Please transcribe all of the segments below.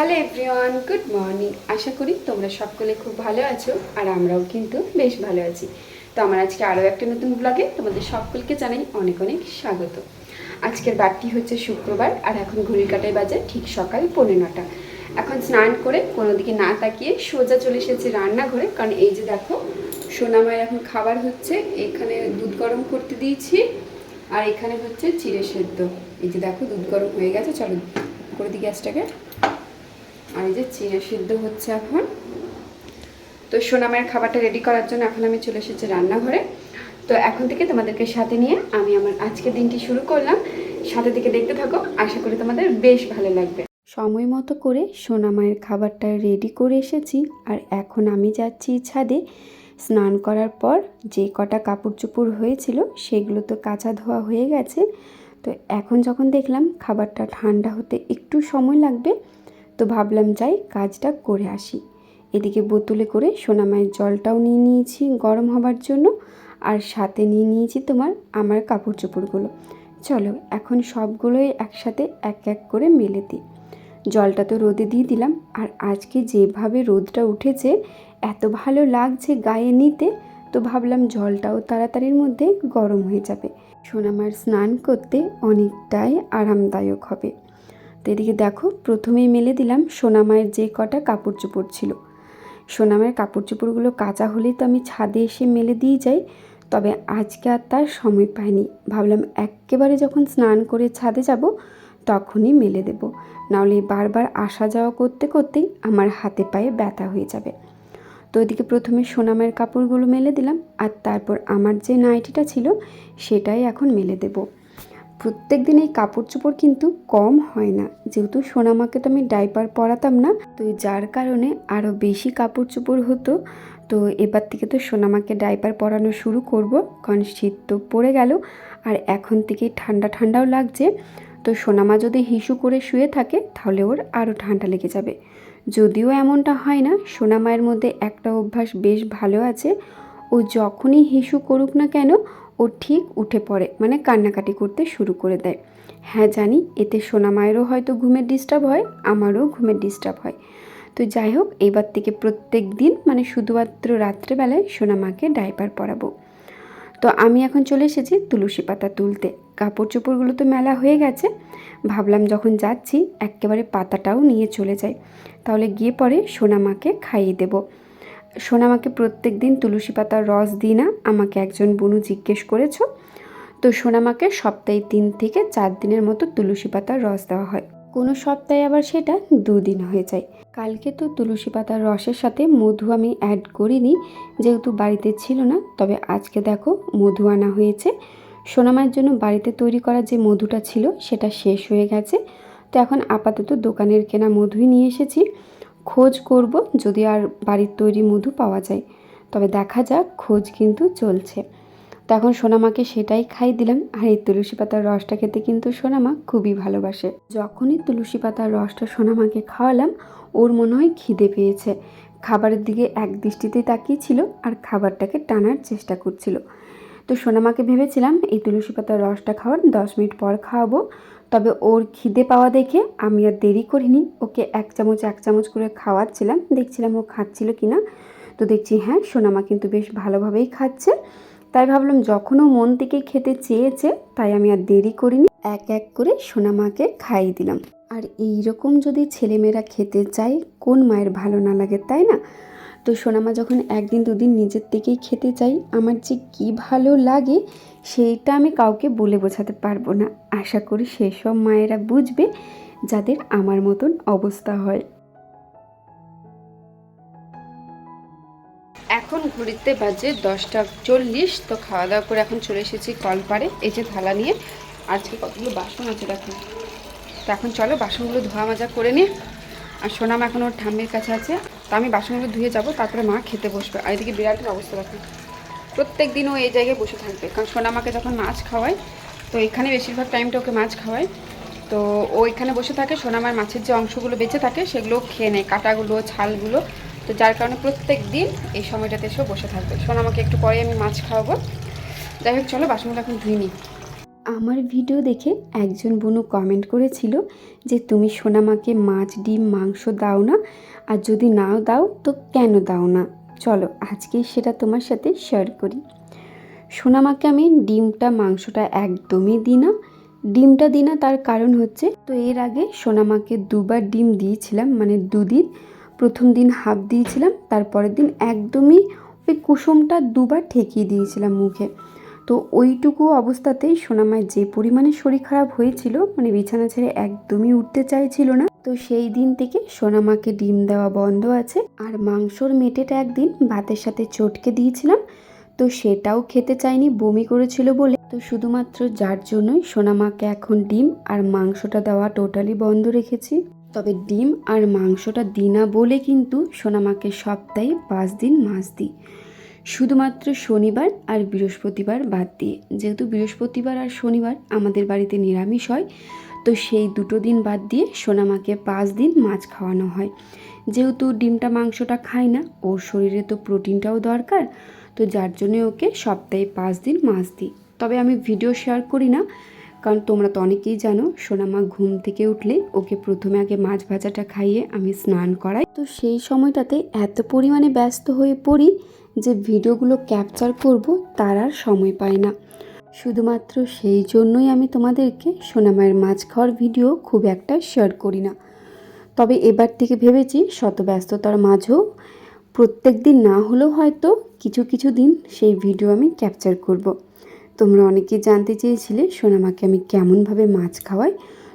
Hello everyone good morning আশা করি তোমরা সকলে খুব ভালো আছো, আর আমরাও কিন্তু বেশ ভালো আছি। তো আমার আজকে আরও একটা নতুন ব্লগে তোমাদের সকলকে জানাই অনেক অনেক স্বাগত। আজকের বারটি হচ্ছে শুক্রবার, আর এখন ঘড়ির কাটায় বাজে ঠিক সকাল পৌনে নটা এখন স্নান করে কোনো দিকে না তাকিয়ে সোজা চলে এসেছি রান্নাঘরে, কারণ এই যে দেখো সোনামায়ের এখন খাবার হচ্ছে, এখানে দুধ গরম করতে দিয়েছি, আর এখানে হচ্ছে চিড়ে সেদ্ধ। এই যে দেখো, দুধ গরম হয়ে গেছে, চলো করে দিই গ্যাসটাকে। আর এই যে চিড়ে সিদ্ধ হচ্ছে এখন। তো সোনামের খাবারটা রেডি করার জন্য এখন আমি চলে এসেছি রান্নাঘরে। তো এখন থেকে তোমাদেরকে সাথে নিয়ে আমি আমার আজকের দিনটি শুরু করলাম। সাথে থেকে দেখতে থাকো, আশা করি তোমাদের বেশ ভালো লাগবে। সময় মতো করে সোনামায়ের খাবারটা রেডি করে এসেছি আর এখন আমি যাচ্ছি ছাদে। স্নান করার পর যে কটা কাপড় চোপড় হয়েছিল সেগুলো তো কাঁচা ধোয়া হয়ে গেছে। তো এখন যখন দেখলাম খাবারটা ঠান্ডা হতে একটু সময় লাগবে তো ভাবলাম যাই কাজটা করে আসি। এদিকে বোতলে করে সোনামায়ের জলটাও নিয়ে নিয়েছি গরম হবার জন্য আর সাথে নিয়ে নিয়েছি তোমার আমার কাপড় চোপড়গুলো চলো এখন সবগুলোই একসাথে এক এক করে মেলে দিই। জলটা তো রোদে দিয়ে দিলাম আর আজকে যেভাবে রোদটা উঠেছে এত ভালো লাগছে গায়ে নিতে তো ভাবলাম জলটাও তাড়াতাড়ির মধ্যে গরম হয়ে যাবে। সোনামার স্নান করতে অনেকটাই আরামদায়ক হবে। তো এদিকে দেখো, প্রথমেই মেলে দিলাম সোনামায়ের যে কটা কাপড় চোপড় ছিল। সোনামায়ের কাপড় চোপড়গুলো কাঁচা হলেই তো আমি ছাদে এসে মেলে দিয়ে যাই, তবে আজকে আর তার সময় পাইনি। ভাবলাম একেবারে যখন স্নান করে ছাদে যাব, তখনই মেলে দেব। নাহলে বারবার আসা যাওয়া করতে করতেই আমার হাতে পায়ে ব্যথা হয়ে যাবে। তো ওইদিকে প্রথমে সোনামের কাপড়গুলো মেলে দিলাম, আর তারপর আমার যে নাইটিটা ছিল, সেটাই এখন মেলে দেব। প্রত্যেক দিন এই কাপড় চোপড় কিন্তু কম হয় না। যেহেতু সোনামাকে তো আমি ডাইপার পরাতাম না, তো যার কারণে আরও বেশি কাপড় চোপড় হতো। তো এবার থেকে তো সোনামাকে ডাইপার পরানো শুরু করব, কারণ শীত তো পড়ে গেল আর এখন থেকেই ঠান্ডা ঠান্ডাও লাগছে। তো সোনামা যদি হিসু করে শুয়ে থাকে, তাহলে ওর আরও ঠান্ডা লেগে যাবে। যদিও এমনটা হয় না, সোনামায়ের মধ্যে একটা অভ্যাস বেশ ভালো আছে। ও যখনই হিসু করুক না কেন ও ঠিক উঠে পড়ে মানে কান্নাকাটি করতে শুরু করে দেয়। হ্যাঁ জানি, এতে সোনা মায়েরও হয়তো ঘুমের ডিস্টার্ব হয়, আমারও ঘুমের ডিস্টার্ব হয়। তো যাই হোক এইবার থেকে প্রত্যেক দিন মানে শুধুমাত্র রাত্রেবেলায় সোনা মাকে ডাইপার পরাবো। তো আমি এখন চলে এসেছি তুলসী পাতা তুলতে। কাপড় চোপড়গুলো তো মেলা হয়ে গেছে। ভাবলাম যখন যাচ্ছি, একেবারে পাতাটাও নিয়ে চলে যাই। তাহলে গিয়ে পরে সোনা মাকে খাইয়ে দেব। সোনামাকে প্রত্যেক দিন তুলসী পাতার রস দিই না, আমাকে একজন বুনু জিজ্ঞেস করেছ? তো সোনামাকে সপ্তাহে তিন থেকে চার দিনের মতো তুলসী পাতার রস দেওয়া হয়। কোনো সপ্তাহে আবার সেটা দুদিন হয়ে যায়। কালকে তো তুলসী পাতার রসের সাথে মধু আমি অ্যাড করিনি, যেহেতু বাড়িতে ছিল না, তবে আজকে দেখো মধু আনা হয়েছে। সোনামায়ের জন্য বাড়িতে তৈরি করা যে মধুটা ছিল, সেটা শেষ হয়ে গেছে। তো এখন আপাতত দোকানের কেনা মধুই নিয়ে এসেছি। খোঁজ করব যদি আর বাড়ির তৈরি মধু পাওয়া যায়। তবে দেখা যাক, খোঁজ কিন্তু চলছে। তো এখন সোনামাকে সেটাই খাই দিলাম। আর এই তুলসী পাতার রসটা খেতে কিন্তু সোনামা খুবই ভালোবাসে। যখনই তুলসী পাতার রসটা সোনামাকে খাওয়ালাম, ওর মনে হয় খিদে পেয়েছে। খাবারের দিকে এক দৃষ্টিতেই তাকিয়েছিল আর খাবারটাকে টানার চেষ্টা করছিল। তো সোনামাকে ভেবেছিলাম, এই তুলসী পাতার রসটা খাওয়ার দশ মিনিট পর খাওয়াবো। তবে ওর খিদে পাওয়া দেখে আমি আর দেরি করিনি। ওকে এক চামচ এক চামচ করে খাওয়াচ্ছিলাম। দেখছিলাম ও খাচ্ছিল কি না তো দেখছি হ্যাঁ সোনামা কিন্তু বেশ ভালোভাবেই খাচ্ছে। তাই ভাবলাম, যখন ও মন থেকে খেতে চেয়েছে, তাই আমি আর দেরি করিনি। এক এক করে সোনামাকে খাইয়ে দিলাম। আর এই রকম যদি ছেলেমেয়েরা খেতে চায়, কোন মায়ের ভালো না লাগে, তাই না? তো সোনামা যখন একদিন দুদিন নিজের থেকেই খেতে চাই আমার যে কি ভালো লাগে সেইটা আমি কাউকে বলে বোঝাতে পারব না। আশা করি সেসব মায়েরা বুঝবে যাদের আমার মতন অবস্থা হয়। এখন ঘড়িতে বাজে দশটা চল্লিশ, তো খাওয়া দাওয়া করে এখন চলে এসেছি কলপারে এই যে থালা নিয়ে আজকে কতগুলো বাসন আছে দেখো। তো এখন চলো বাসনগুলো ধোয়া মাজা করে নিয়ে আর সোনাম এখন ওর ঠাম্মির কাছে আছে। তো আমি বাসনগুলো ধুয়ে যাব, তারপরে মা খেতে বসবে। আর এদিকে বিড়ালটার অবস্থা দেখো। প্রত্যেক দিন ও এই জায়গায় বসে থাকবে। কারণ সোনামাকে যখন মাছ খাওয়ায়, তো এখানে বেশিরভাগ টাইমটা ওকে মাছ খাওয়ায়। তো ও এখানে বসে থাকে সোনামার মাছের যে অংশগুলো বেঁচে থাকে, সেগুলো খেয়ে নেয়, কাটাগুলো, ছালগুলো। তো যার কারণে প্রত্যেক দিন এই সময়টাতে এসেও বসে থাকবে। সোনামাকে একটু পরে আমি মাছ খাওয়াবো। যাই হোক, চলো বাসনগুলো এখন ধুই নিই। আমার ভিডিও দেখে একজন বোনু কমেন্ট করেছিল যে, তুমি সোনামাকে মাছ, ডিম, মাংস দাও না। আর যদি নাও দাও, তো কেন দাও না? চলো, আজকে সেটা তোমার সাথে শেয়ার করি। সোনামাকে আমি ডিমটা, মাংসটা একদমই দিই না। ডিমটা দিই না, তার কারণ হচ্ছে, তো এর আগে সোনামাকে দুবার ডিম দিয়েছিলাম মানে দুদিন। প্রথম দিন হাফ দিয়েছিলাম, তারপরের দিন একদমই ওই কুসুমটা দুবার ঠেকিয়ে দিয়েছিলাম মুখে। তো ওইটুকু অবস্থাতেই সোনামায় যে পরিমাণে শরীর খারাপ হয়েছিল মানে বিছানা ছেড়ে একদমই উঠতে চাইছিল না তো সেই দিন থেকে সোনামাকে ডিম দেওয়া বন্ধ আছে আর মাংসর মেটেটা একদিন ভাতের সাথে চটকে দিয়েছিলাম। তো সেটাও খেতে চাইনি, বমি করেছিল বলে। তো শুধুমাত্র যার জন্যই সোনামাকে এখন ডিম আর মাংসটা দেওয়া টোটালি বন্ধ রেখেছি। তবে ডিম আর মাংসটা দিই না বলে কিন্তু সোনামাকে সপ্তাহে পাঁচ দিন মাছ দিই। শুধুমাত্র শনিবার আর বৃহস্পতিবার বাদ দিয়ে। যেহেতু বৃহস্পতিবার আর শনিবার আমাদের বাড়িতে নিরামিষ হয় তো সেই দুটো দিন বাদ দিয়ে সোনামাকে পাঁচ দিন মাছ খাওয়ানো হয়। যেহেতু ডিমটা মাংসটা খায় না, ওর শরীরে তো প্রোটিনটাও দরকার, তো যার জন্যে ওকে সপ্তাহে পাঁচ দিন মাছ দিই। তবে আমি ভিডিও শেয়ার করি না, কারণ তোমরা তো অনেকেই জানো, সোনামা ঘুম থেকে উঠলে ওকে প্রথমে আগে মাছ ভাজাটা খাইয়ে আমি স্নান করাই। তো সেই সময়টাতে এত পরিমাণে ব্যস্ত হয়ে পড়ি যে ভিডিওগুলো ক্যাপচার করব তার আর সময় পায় না। শুধুমাত্র সেই জন্যই আমি তোমাদেরকে সোনামায়ের মাছ খাওয়ার ভিডিও খুব একটা শেয়ার করি না তবে এবার থেকে ভেবেছি শত ব্যস্ততার মাঝেও প্রত্যেক দিন না হলেও হয়তো কিছু কিছু দিন সেই ভিডিও আমি ক্যাপচার করব। তোমরা অনেকেই জানতে চেয়েছিলে সোনামাকে আমি কেমনভাবে মাছ খাওয়াই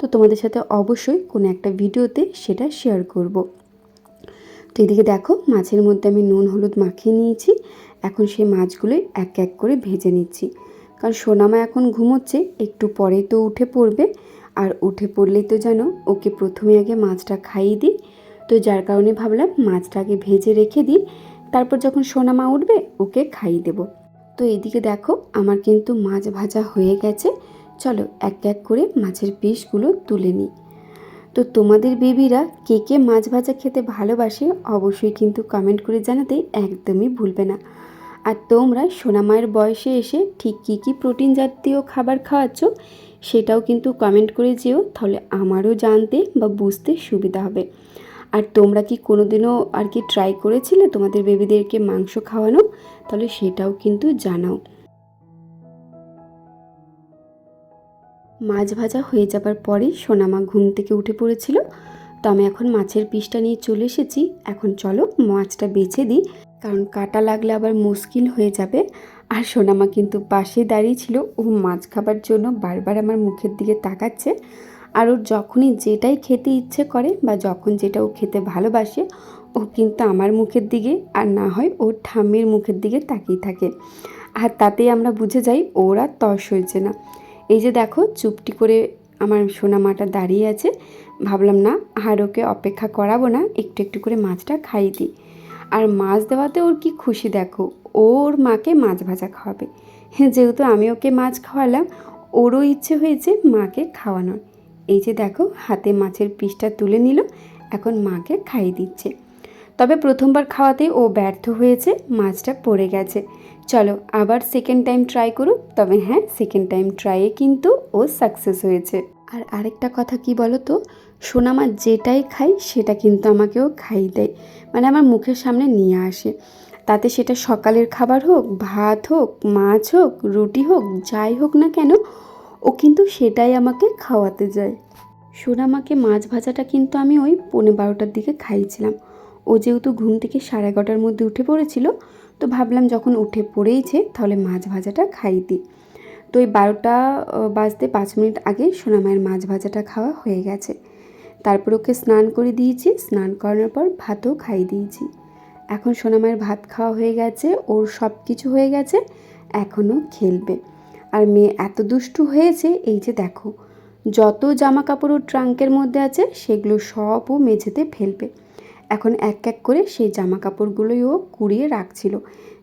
তো তোমাদের সাথে অবশ্যই কোনো একটা ভিডিওতে সেটা শেয়ার করব। তো এদিকে দেখো, মাছের মধ্যে আমি নুন, হলুদ মাখিয়ে নিয়েছি এখন সেই মাছগুলোই এক এক করে ভেজে নিচ্ছি কারণ সোনামা এখন ঘুমোচ্ছে, একটু পরেই তো উঠে পড়বে। আর উঠে পড়লেই তো জানো, ওকে প্রথমে আগে মাছটা খাইয়ে দিই। তো যার কারণে ভাবলাম মাছটাকে ভেজে রেখে দিই। তারপর যখন সোনামা উঠবে, ওকে খাইয়ে দেবো। তো এদিকে দেখো, আমার কিন্তু মাছ ভাজা হয়ে গেছে। চলো এক এক করে মাছের পিসগুলো তুলে নিই। তো তোমাদের বেবিরা কে কে মাছ ভাজা খেতে ভালোবাসে, অবশ্যই কিন্তু কমেন্ট করে জানাতে একদমই ভুলবে না। আর তোমরা সোনামায়ের বয়সে এসে ঠিক কী কী প্রোটিন জাতীয় খাবার খাওয়াচ্ছ সেটাও কিন্তু কমেন্ট করে যেও, তাহলে আমারও জানতে বা বুঝতে সুবিধা হবে। আর তোমরা কি কোনোদিনও আর কি ট্রাই করেছিলে তোমাদের বেবিদেরকে মাংস খাওয়ানো? তাহলে সেটাও কিন্তু জানাও। মাছ ভাজা হয়ে যাবার পরে সোনামা ঘুম থেকে উঠে পড়েছিল। তো আমি এখন মাছের পিসটা নিয়ে চলে এসেছি। এখন চলো মাছটা বেছে দিই। কারণ কাটা লাগলে আবার মুশকিল হয়ে যাবে। আর সোনামা কিন্তু পাশে দাঁড়িয়ে ছিল। ও মাছ খাবার জন্য বারবার আমার মুখের দিকে তাকাচ্ছে। আর ওর যখনই যেটাই খেতে ইচ্ছে করে বা যখন যেটা ও খেতে ভালোবাসে, ও কিন্তু আমার মুখের দিকে আর না হয় ওর ঠাম্মির মুখের দিকে তাকিয়ে থাকে। আর তাতেই আমরা বুঝে যাই ওর তস হয়েছে না। এই যে দেখো, চুপটি করে আমার সোনা মাটা দাঁড়িয়ে আছে। ভাবলাম, না, আর ওকে অপেক্ষা করাবো না, একটু একটু করে মাছটা খাইয়ে দিই। আর মাছ দেওয়াতে ওর কি খুশি দেখো, ওর মাকে মাছ ভাজা খাওয়াবে। যেহেতু আমি ওকে মাছ খাওয়ালাম, ওরও ইচ্ছে হয়েছে মাকে খাওয়ানোর। এই যে দেখো, হাতে মাছের পিসটা তুলে নিল, এখন মাকে খাইয়ে দিচ্ছে। তবে প্রথমবার খাওয়াতেই ও ব্যর্থ হয়েছে, মাছটা পড়ে গেছে। চলো, আবার সেকেন্ড টাইম ট্রাই করুক তবে হ্যাঁ সেকেন্ড টাইম ট্রাইয়ে কিন্তু ও সাকসেস হয়েছে। আর আরেকটা কথা কি বলো তো সোনামা যেটাই খাই সেটা কিন্তু আমাকেও খাই দেয়। মানে আমার মুখের সামনে নিয়ে আসে। তাতে সেটা সকালের খাবার হোক, ভাত হোক, মাছ হোক, রুটি হোক, যাই হোক না কেন, ও কিন্তু সেটাই আমাকে খাওয়াতে যায়। সোনামাকে মাছ ভাজাটা কিন্তু আমি ওই পৌনে বারোটার দিকে খাইয়েছিলাম ও যেহেতু ঘুম থেকে সাড়ে এগারোটার মধ্যে উঠে পড়েছিল, তো ভাবলাম যখন উঠে পড়েইছে, তাহলে মাছ ভাজাটা খাই দিই। তো ওই বারোটা বাজতে পাঁচ মিনিট আগে সোনামায়ের মাছ ভাজাটা খাওয়া হয়ে গেছে। তারপর ওকে স্নান করে দিয়েছি। স্নান করানোর পর ভাতও খাই দিয়েছি। এখন সোনামায়ের ভাত খাওয়া হয়ে গেছে, ওর সব কিছু হয়ে গেছে, এখনও খেলবে। আর মেয়ে এত দুষ্টু হয়েছে, এই যে দেখো, যত জামা কাপড় ওর ট্রাঙ্কের মধ্যে আছে, সেগুলো সবও মেঝেতে ফেলবে। এখন এক এক করে সেই জামা কাপড়গুলোই ও কুড়িয়ে রাখছিল,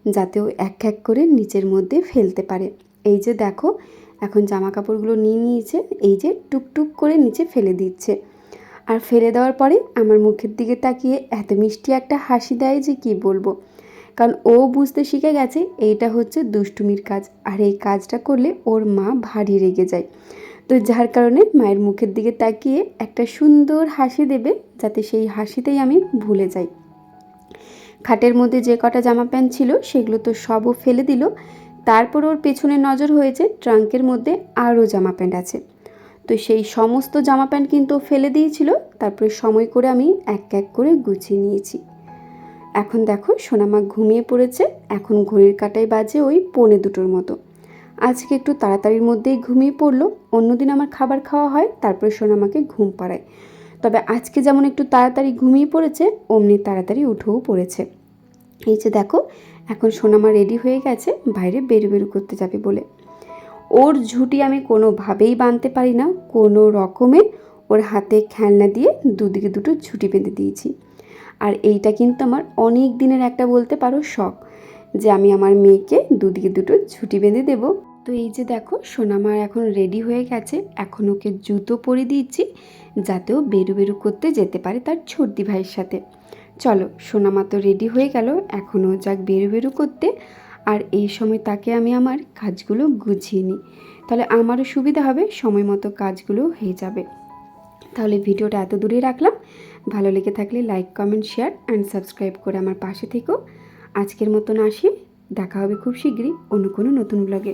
যাতে ও এক এক করে নিচের মধ্যে ফেলতে পারে। এই যে দেখো, এখন জামা কাপড়গুলো নিয়ে নিয়েছে, এই যে টুকটুক করে নিচে ফেলে দিচ্ছে। আর ফেলে দেওয়ার পরে আমার মুখের দিকে তাকিয়ে এত মিষ্টি একটা হাসি দেয় যে কি বলব। কারণ ও বুঝতে শিখে গেছে এইটা হচ্ছে দুষ্টুমির কাজ, আর এই কাজটা করলে ওর মা ভারী রেগে যায়। তো যার কারণে মায়ের মুখের দিকে তাকিয়ে একটা সুন্দর হাসি দেবে, যাতে সেই হাসিতেই আমি ভুলে যাই। খাটের মধ্যে যে কটা জামা প্যান্ট ছিল সেগুলো তো সবও ফেলে দিল। তারপর ওর পেছনে নজর হয়েছে ট্রাঙ্কের মধ্যে আরও জামা প্যান্ট আছে। তো সেই সমস্ত জামা প্যান্ট কিন্তু ফেলে দিয়েছিল। তারপরে সময় করে আমি এক এক করে গুছিয়ে নিয়েছি। এখন দেখো সোনামা ঘুমিয়ে পড়েছে। এখন ঘড়ির কাটায় বাজে ওই পৌনে দুটোর মতো। আজকে একটু তাড়াতাড়ির মধ্যেই ঘুমিয়ে পড়ল। অন্যদিন আমার খাবার খাওয়া হয়, তারপরে সোনামাকে ঘুম পাড়ায়। তবে আজকে যেমন একটু তাড়াতাড়ি ঘুমিয়ে পড়েছে, অমনি তাড়াতাড়ি উঠেও পড়েছে। এই যে দেখো, এখন সোনামা রেডি হয়ে গেছে, বাইরে বেরু বেরু করতে যাবে বলে। ওর ঝুঁটি আমি কোনোভাবেই বাঁধতে পারি না। কোনো রকমে ওর হাতে খেলনা দিয়ে দুদিকে দুটো ঝুঁটি বেঁধে দিয়েছি। আর এইটা কিন্তু আমার অনেক দিনের একটা বলতে পারো শখ যে আমি আমার মেয়েকে দুদিকে দুটো ঝুঁটি বেঁধে দেবো। তো এই যে দেখো সোনামার এখন রেডি হয়ে গেছে। এখন ওকে জুতো পরে দিয়েছি যাতেও বেরু বেরু করতে যেতে পারে তার ছোটদি ভাইয়ের সাথে। চলো, সোনামা তো রেডি হয়ে গেল। এখনও যাক বেরু বেরু করতে। আর এই সময় তাকে আমি আমার কাজগুলো গুছিয়ে নিই। তাহলে আমারও সুবিধা হবে, সময় মতো কাজগুলো হয়ে যাবে। তাহলে ভিডিওটা এত দূরেই রাখলাম। ভালো লেগে থাকলে like comment share and subscribe করে আমার পাশে থেকেও আজকের মতন আসি। দেখা হবে খুব শীঘ্রই অন্য কোনো নতুন ব্লগে